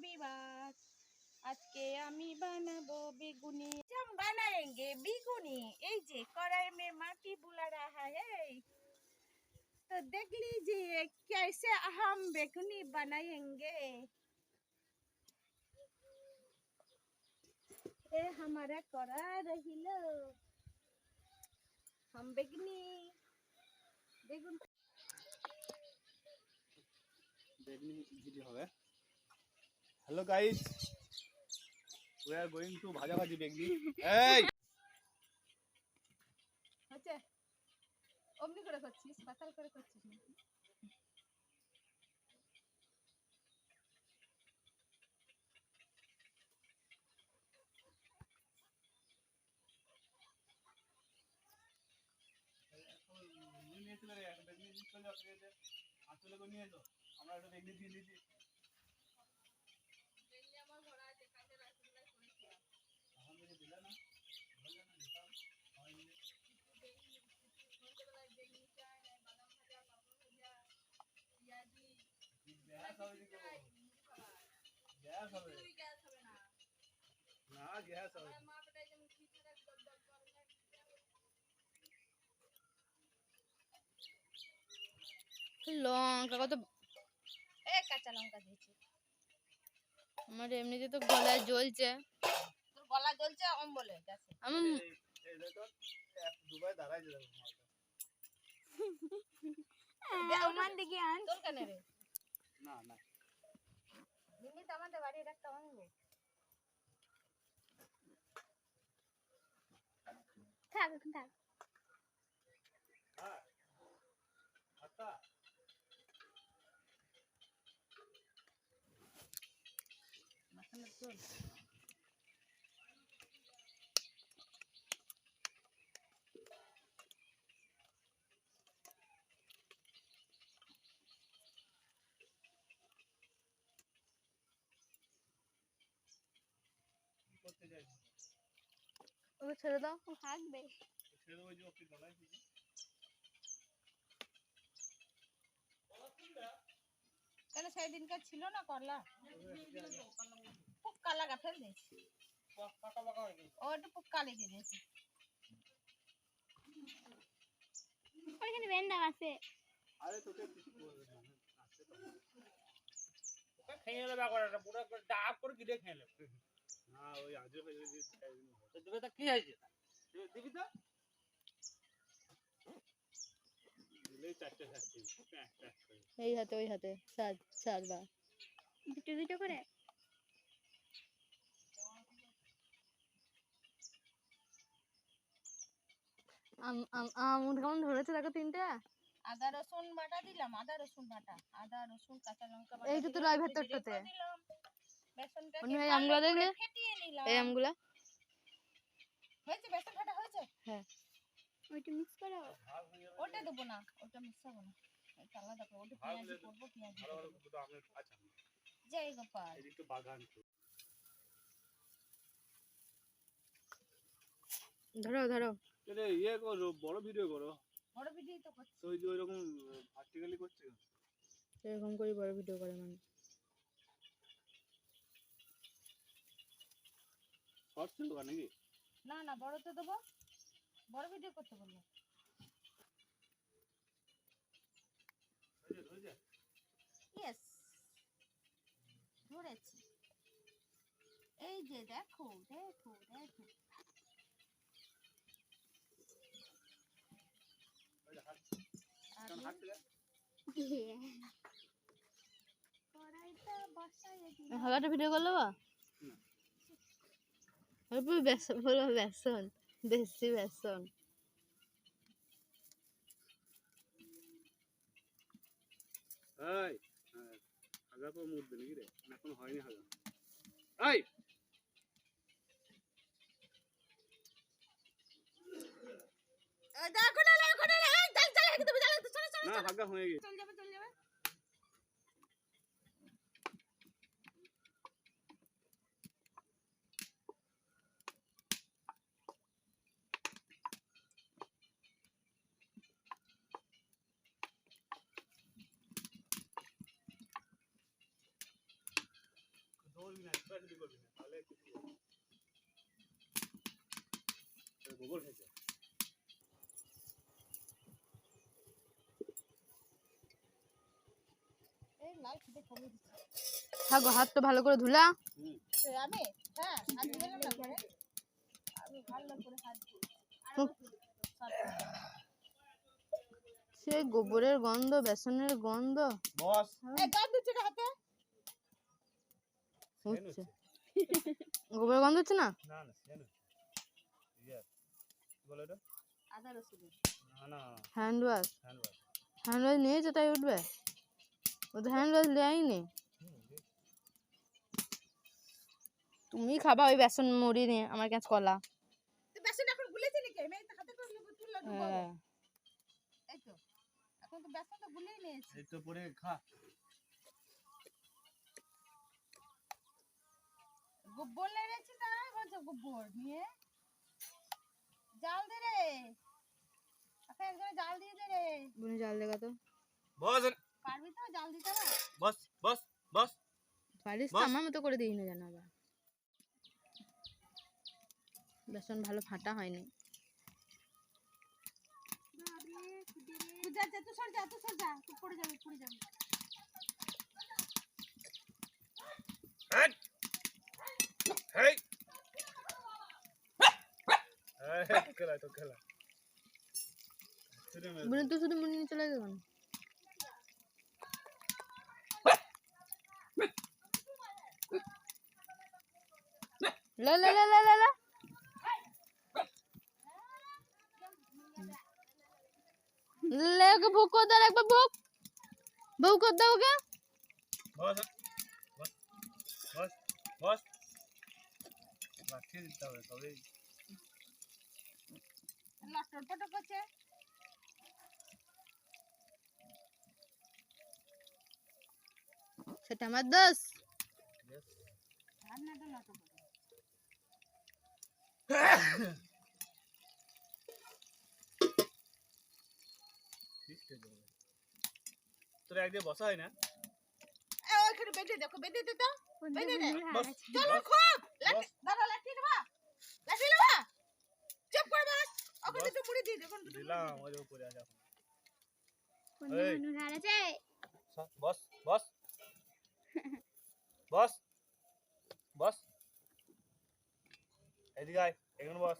বিবাদ আজকে আমি বানাবো বেগুনি हम बनाएंगे बेगुनी এই যে কড়াই में माटी बुला रहा है तो देख लीजिए कैसे हम बेगुनी बनाएंगे ए हमारा कड़ा रहिलो हम बेगुनी বেগুন বেগনি ভিডিও হবে hello guys we are going to bhaja bhaji begni এই হচ্ছে। অমনি করে করছিস? পাতাল করে করছিস না নিয়ে চলে নিয়ে আসলে নিয়ে এসো। আমরা একটা বেগনি দিয়ে দিয়েছি গ্যাস হবে। না। গ্যাস হবে। লঙ্কা কত? এ কাঁচা লঙ্কা দিয়েছি। আমার এমনিতে তো গলায় জ্বলছে। তোর গলা জ্বলছে এই দেখো এক দুবাই দাঁড়াই আমার দিকে আন। তোর কেন রে? না না। দিল্লি তো আমাদের বাড়ির একটা অঙ্গ। থাক থাক। ওকে ছেড়ে দাও। ও হাঁকবে ছেড়ে দেবো যে ওকে গলায় দিবি কেন সেই দিনকার ছিল না করলা? পুক্কা লাগা ফেল দিয়েছি পাকা পাকা হয়ে গেছে ও একটু পুক্কা লেগে আছে। আরে তোকে কিছু না তো। ওকে খেয়ে নেবে করাটা পুরো করে ডাব করে গিলে খেয়ে নেবে। দেবে তা কি হয়েছে দিবি তো এই হাতে ওই হাতে। চার চারবার দুটো দুটো করে। আম আম আমুর কেমন ধরেছে দেখো তিনটা? আদা রসুন বাটা দিলাম আদা রসুন বাটা। আদা রসুন কাঁচা লঙ্কা এই তো তোর দিলাম, ভেতরটাতে। আমগুলো দেখলে? এই আমগুলা? হয়েছে? বেসন ফাটা হয়েছে? হ্যাঁ। ওইটা মিক্স করো ওটা দেবো না ওটা মিক্সাবো না। আলাদা করে ওটা পেঁয়াজি করব পেঁয়াজি আচ্ছা জয় গোপাল এদিক তো বাগান ধরো ধরো। ইয়ে করো বড় ভিডিও করো। বড় ভিডিও তো করছি। তো ওই যে ওইরকম ভার্টিক্যালি করছে? এরকম করে বড় ভিডিও করে মানে শর্ট ছিল নাকি? না না বড় তো দেবো। বড় ভিডিও করতে বলল? ইয়েস ধরেছি। এই যে দেখো দেখো দেখো। ভিডিও করল বা পুরো বেসন পুরো বেসন দেশি বেসন এই, হ্যাঁ, হাগা তো মুড়বে রে না, হয়নি হাগা এই না হাগা হয়ে গেছে করবি না তাহলে গোবর খেয়েছে থাকো হাত তো ভালো করে ধুলা। আমি হ্যাঁ হাত ধুয়ে না করে আমি ভালো করে হাত ধুই আর হুম। সে গোবরের গন্ধ বেসনের গন্ধ। বস। গোবরের গন্ধ হচ্ছে না? না না সেন কি বলে এটা আদা রসুন না না hand wash. Hand wash. Hand wash নিয়েছে তাই উঠবে? ও তো হ্যান্ড ওয়াশ নেয়নি তুমি খাবা ওই বেসন মুড়ি নিয়ে আমার কাছে কলা। বেসন এখন গুলেছে নাকি? আমি তো হাতে করে নেব তুললে দেবো হ্যাঁ। এই তো এখন তো বেসন তো গুলেই নিয়েছি। এই তো পরে খা। গোবর লেগেছি না বলছো গোবর নিয়ে। জাল দে রে। এখন একজনে জাল দিয়ে দে রে। বুনি জাল দেখা তো। বস। পারবি তো জাল দিতে না? বস বস বস। পারিস তো আমার মতো করে দিই না জানো আবার। বেসন ভালো ফাটা হয়নি। যা যা তুই সর যা তুই সর যা তুই পড়ে যাবি পড়ে যাবি। এই খেলা তো খেলা। বুনি তুই শুধু মুড়ি নিয়ে চলে যাবেন লে লে লে লে লে লে। লে ওকে ভুক করে দাও একবার ভুক ভুক করে দাও ওকে। বস বস বস। রাখিয়ে দিতে হবে তবেই। করছে। সেটা আমার দোষ। তোর একদিকে বসা হয় না? ওইখানে বেঁধে দেখো বেঁধে দে তো। বেঁধে দে। চলো খুব। দাদা লাঠি নেবা লাঠি নেবা চুপ করে বস ওখানে দুটো মুড়ি দিয়ে দেখুন দুটো দিলাম ওই উপরে আছে এখন। এই। আছে? বস বস। বস বস। এদিকে আয় এখানে বস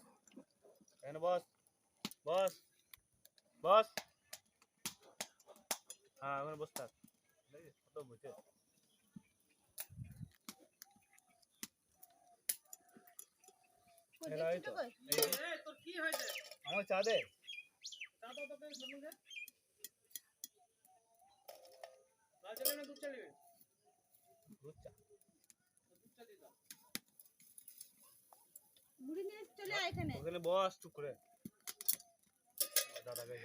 এখানে বস বস বস। হ্যাঁ ওখানে বস থাক। দেখি, কত বুঝে এই তো, এই যে। আমার চা দে। বস চুপ করে। দাদাকে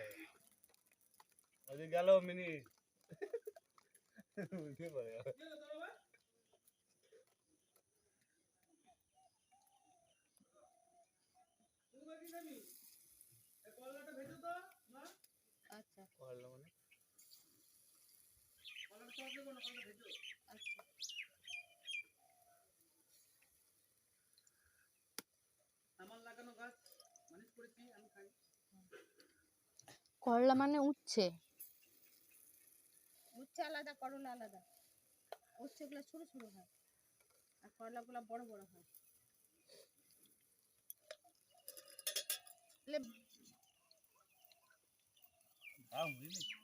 যাবে গেল। মিনি। বুঝতে পারে। আচ্ছা করল মানে করলা মানে উচ্ছে। উচ্ছে আলাদা করলা আলাদা। উচ্ছে গুলো ছোট ছোট হয় আর করলা গুলো বড় বড় হয়। লে, দাও বুঝলি?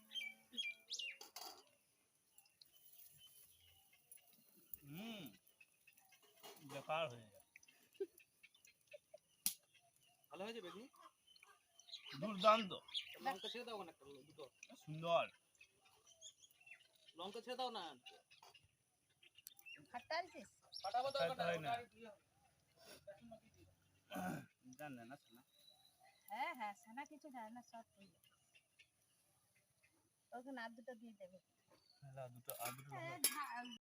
বেকার হয়ে যায়। ভালো হয়েছে বেগুনি দুর্দান্ত। লঙ্কা ছেড়ে দাও না দুটো। সুন্দর। লঙ্কা ছেড়ে দাও না। ফাটাবো তো হয় না। না জানে না শোনা হ্যাঁ হ্যাঁ সানা কিছু যায় না সব যায় ওখানে আর দুটো দিয়ে দেবে। দুটো আর দুটো হ্যাঁ,